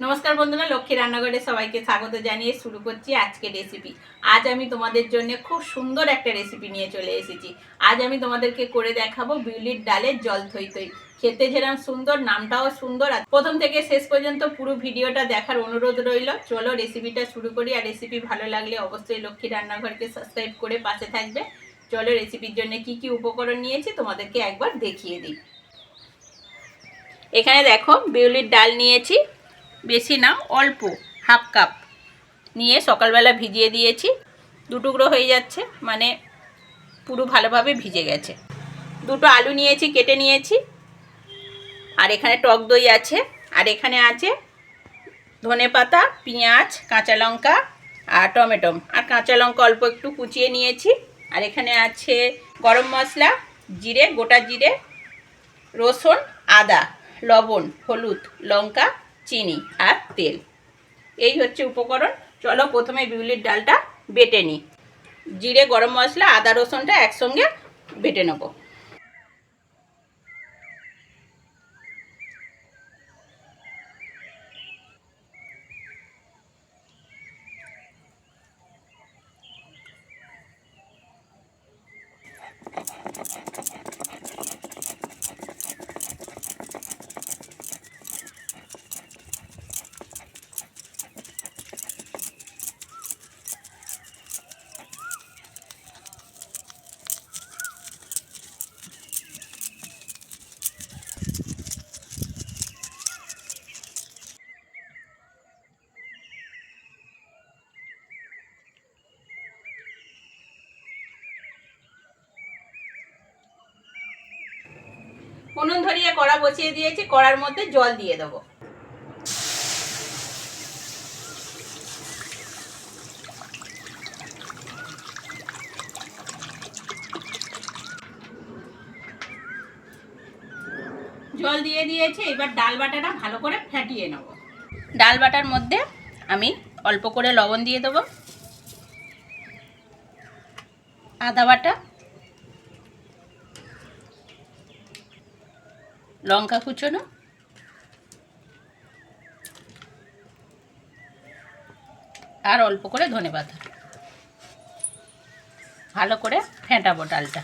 নমস্কার বন্ধুরা, লক্ষ্মী রান্নাঘরে সবাইকে স্বাগত জানিয়ে শুরু করছি আজকে রেসিপি আজ আমি তোমাদের জন্য খুব সুন্দর একটা রেসিপি নিয়ে চলে এসেছি। আজ আমি তোমাদেরকে করে দেখাবো বিউলির ডালের জল থই থই। খেতে যেরকম সুন্দর, নামটাও সুন্দর। আর প্রথম থেকে শেষ পর্যন্ত পুরো ভিডিওটা দেখার অনুরোধ রইল। চলো রেসিপিটা শুরু করি। আর রেসিপি ভালো লাগলে অবশ্যই লক্ষ্মী রান্নাঘরকে সাবস্ক্রাইব করে পাশে থাকবে। চলো রেসিপির জন্য কি কি উপকরণ নিয়েছি তোমাদেরকে একবার দেখিয়ে দিই। এখানে দেখো বিউলির ডাল নিয়েছি। বেশি না, অল্প, হাফ কাপ। নিয়ে সকালবেলা ভিজিয়ে দিয়েছি। দু টুকরো হয়ে যাচ্ছে মানে পুরো ভালোভাবে ভিজে গেছে। দুটো আলু নিয়েছি, কেটে নিয়েছি। আর এখানে টক দই আছে। আর এখানে আছে ধনে পাতা, পেঁয়াজ, কাঁচা লঙ্কা আর টমেটো। আর কাঁচা লঙ্কা অল্প একটু কুচিয়ে নিয়েছি। আর এখানে আছে গরম মশলা, জিরে, গোটা জিরে, রসুন, আদা, লবণ, হলুদ, লঙ্কা চিনি আর তেল। এই হচ্ছে উপকরণ। চলো প্রথমে বিউলির ডালটা বেটে নিই। জিরে, গরম মশলা, আদা, রসুনটা একসঙ্গে বেটে নেব। উনুন ধরিয়ে কড়া বসিয়ে দিয়েছি, কড়ার মধ্যে জল দিয়ে দেবো। জল দিয়ে দিয়েছি, এবার ডাল বাটাটা ভালো করে ফেটিয়ে নেব। ডাল বাটার মধ্যে আমি অল্প করে লবণ দিয়ে দেবো। আদা বাটা লঙ্কা কুচোনো। আর অল্প করে ধনে পাতা ভালো করে ফেঁটাবো ডালটা।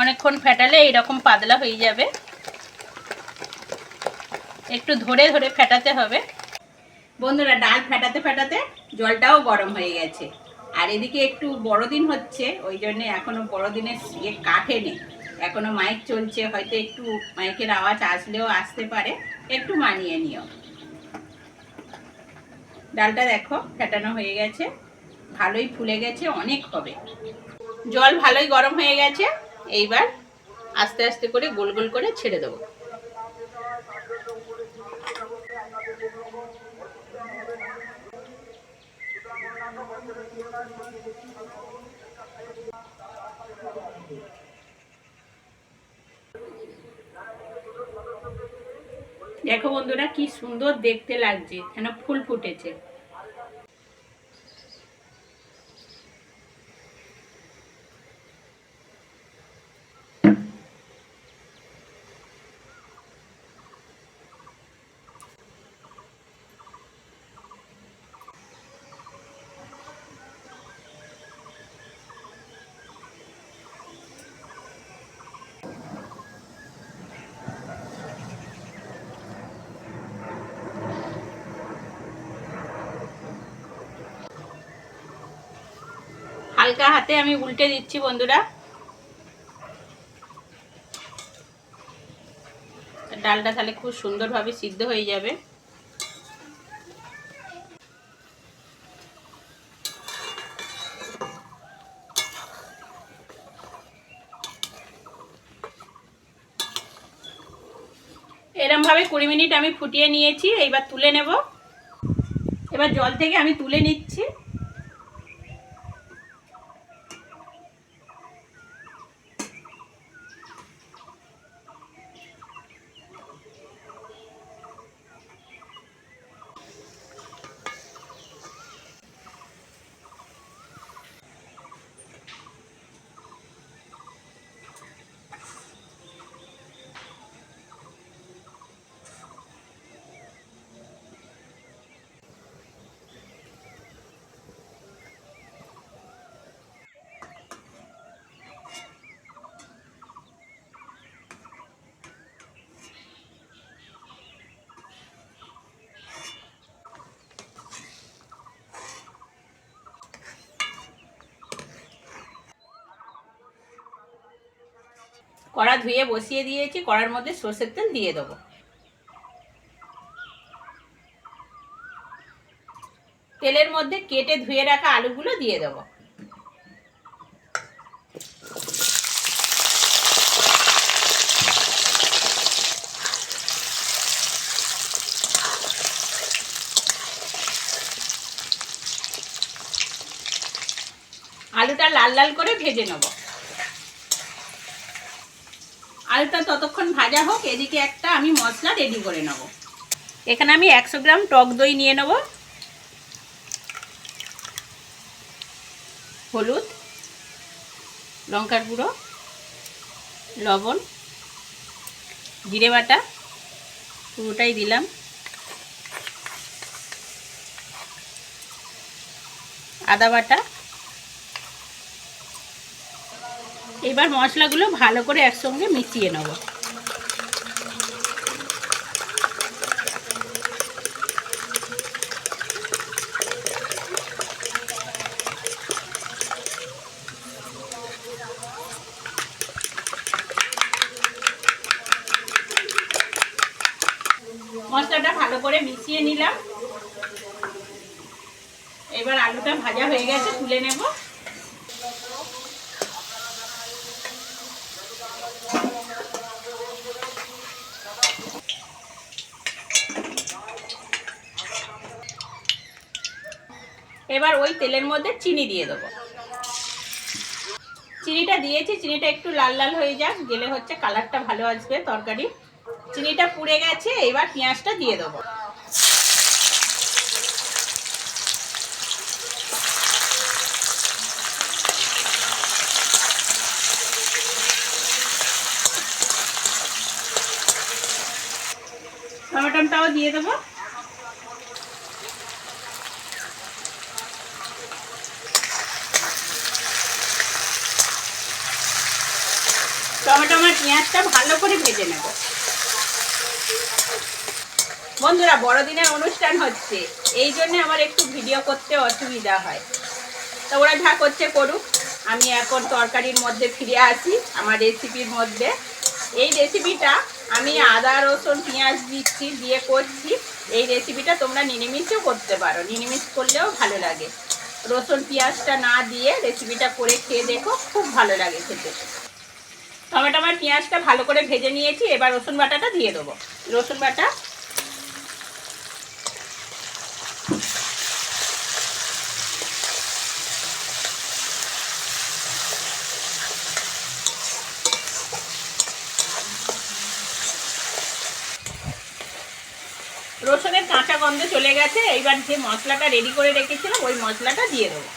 অনেকক্ষণ ফেটালে এইরকম পাতলা হয়ে যাবে। একটু ধরে ধরে ফেটাতে হবে। বন্ধুরা, ডাল ফেটাতে ফেটাতে জলটাও গরম হয়ে গেছে। আর এদিকে একটু বড়দিন হচ্ছে, ওই জন্য এখনও বড়দিনের ইয়ে কাঠেনি এখনও মাইক চলছে, হয়তো একটু মাইকের আওয়াজ আসলেও আসতে পারে। একটু মানিয়ে নিও। ডালটা দেখো, ফেটানো হয়ে গেছে। ভালোই ফুলে গেছে, অনেক হবে। জল ভালোই গরম হয়ে গেছে। এইবার আস্তে আস্তে করে গোল গোল করে ছেড়ে দেবো। দেখো বন্ধুরা, কি সুন্দর দেখতে লাগছে কেন ফুল ফুটেছে। হালকা হাতে আমি উল্টে দিচ্ছি বন্ধুরা। ডালটা তাহলে খুব সুন্দরভাবে সিদ্ধ হয়ে যাবে। এরমভাবে কুড়ি মিনিট আমি ফুটিয়ে নিয়েছি, এইবার তুলে নেব। এবার জল থেকে আমি তুলে নিচ্ছি। কড়া ধুয়ে বসিয়ে দিয়েছি, কড়ার মধ্যে সর্ষের তেল দিয়ে দেবো। তেলের মধ্যে কেটে ধুয়ে রাখা আলুগুলো দিয়ে দেবো। আলুটা লাল লাল করে ভেজে নেব। আলুটা ততক্ষণ ভাজা হোক, এদিকে একটা আমি মশলা রেডি করে নেব। এখানে আমি একশো গ্রাম টক দই নিয়ে নেব। হলুদ, লঙ্কার গুঁড়ো, লবণ, জিরে বাটা, পুরোটাই দিলাম। আদা বাটা এবার মশলাগুলো ভালো করে একসঙ্গে মিশিয়ে নেব। মশলাটা ভালো করে মিশিয়ে নিলাম। এবার আলুটা ভাজা হয়ে গেছে, তুলে নেব। এবার ওই তেলের মধ্যে চিনি দিয়ে দেবো। চিনিটা দিয়েছি, চিনিটা একটু লাল লাল হয়ে যাক, গেলে হচ্ছে কালারটা ভালো আসবে তরকারি। চিনিটা পুড়ে গেছে, এবার পেঁয়াজটা দিয়ে দেবো। টমেটোটাও দিয়ে দেবো টমেটো আমার পেঁয়াজটা ভালো করে ভেজে নেব। বন্ধুরা, বড়দিনের অনুষ্ঠান হচ্ছে। এই জন্য আমার একটু ভিডিও করতে অসুবিধা হয়। তো ওরা যা করছে করুক। আমি এখন তরকারির মধ্যে ফিরে আসি, আমার রেসিপির মধ্যে। এই রেসিপিটা আমি আদা, রসুন, পেঁয়াজ দিচ্ছি, দিয়ে করছি। এই রেসিপিটা তোমরা নিরামিষও করতে পারো। নিরামিষ করলেও ভালো লাগে। রসুন, পেঁয়াজটা না দিয়ে রেসিপিটা করে খেয়ে দেখো, খুব ভালো লাগে খেতে। টমেটো আমার পেঁয়াজটা ভালো করে ভেজে নিয়েছি, এবার রসুন বাটাটা দিয়ে দেবো। রসুন বাটা রসুনের কাঁচা গন্ধ চলে গেছে, এইবার যে মশলাটা রেডি করে রেখেছিলাম, ওই মশলাটা দিয়ে দেবো।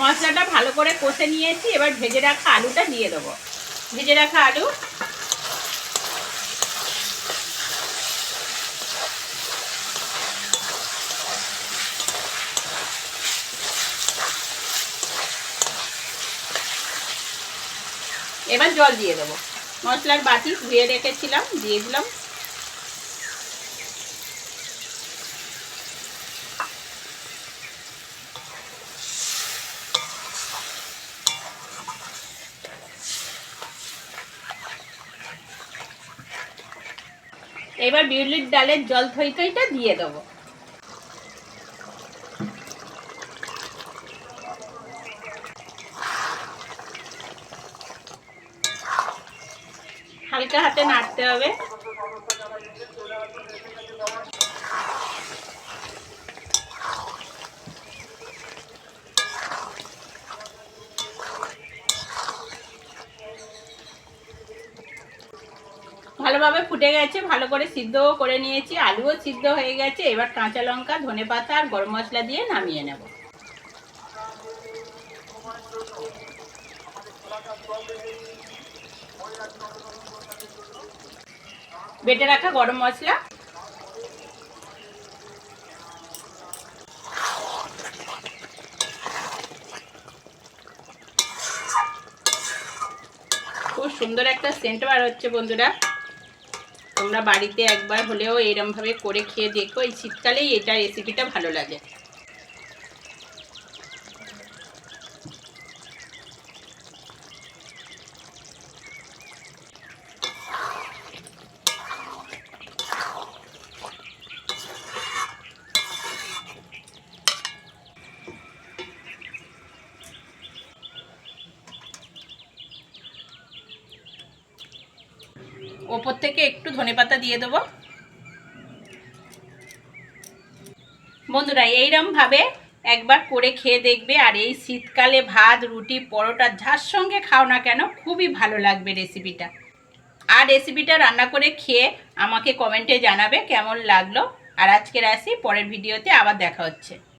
মশলাটা ভালো করে কষে নিয়েছি এবার ভেজে রাখা আলুটা দিয়ে দেবো। ভেজে রাখা আলু এবার জল দিয়ে দেবো। মশলার বাটি ধুয়ে রেখেছিলাম, দিয়ে দিলাম। এবার বিউলির ডালের জল থইথইটা দিয়ে দেবো। হালকা হাতে নাড়তে হবে। ভালোভাবে ফুটে গেছে, ভালো করে সিদ্ধও করে নিয়েছি। আলুও সিদ্ধ হয়ে গেছে। এবার কাঁচা লঙ্কা, ধনে পাতা আর গরম মশলা দিয়ে নামিয়ে নেব। বেটে রাখা গরম মশলা। খুব সুন্দর একটা সেন্ট বার হচ্ছে বন্ধুরা। তোমরা বাড়িতে একবার হলেও এরমভাবে করে খেয়ে দেখো। এই শীতকালেই এটা রেসিপিটা ভালো লাগে। ওপর থেকে একটু ধনেপাতা দিয়ে দেবো। বন্ধুরা, এইরমভাবে একবার করে খেয়ে দেখবে আর এই শীতকালে ভাত, রুটি, পরোটা যার সঙ্গে খাও না কেন খুবই ভালো লাগবে রেসিপিটা আর রেসিপিটা রান্না করে খেয়ে আমাকে কমেন্টে জানাবে কেমন লাগল। আর আজকের আসি, পরের ভিডিওতে আবার দেখা হচ্ছে।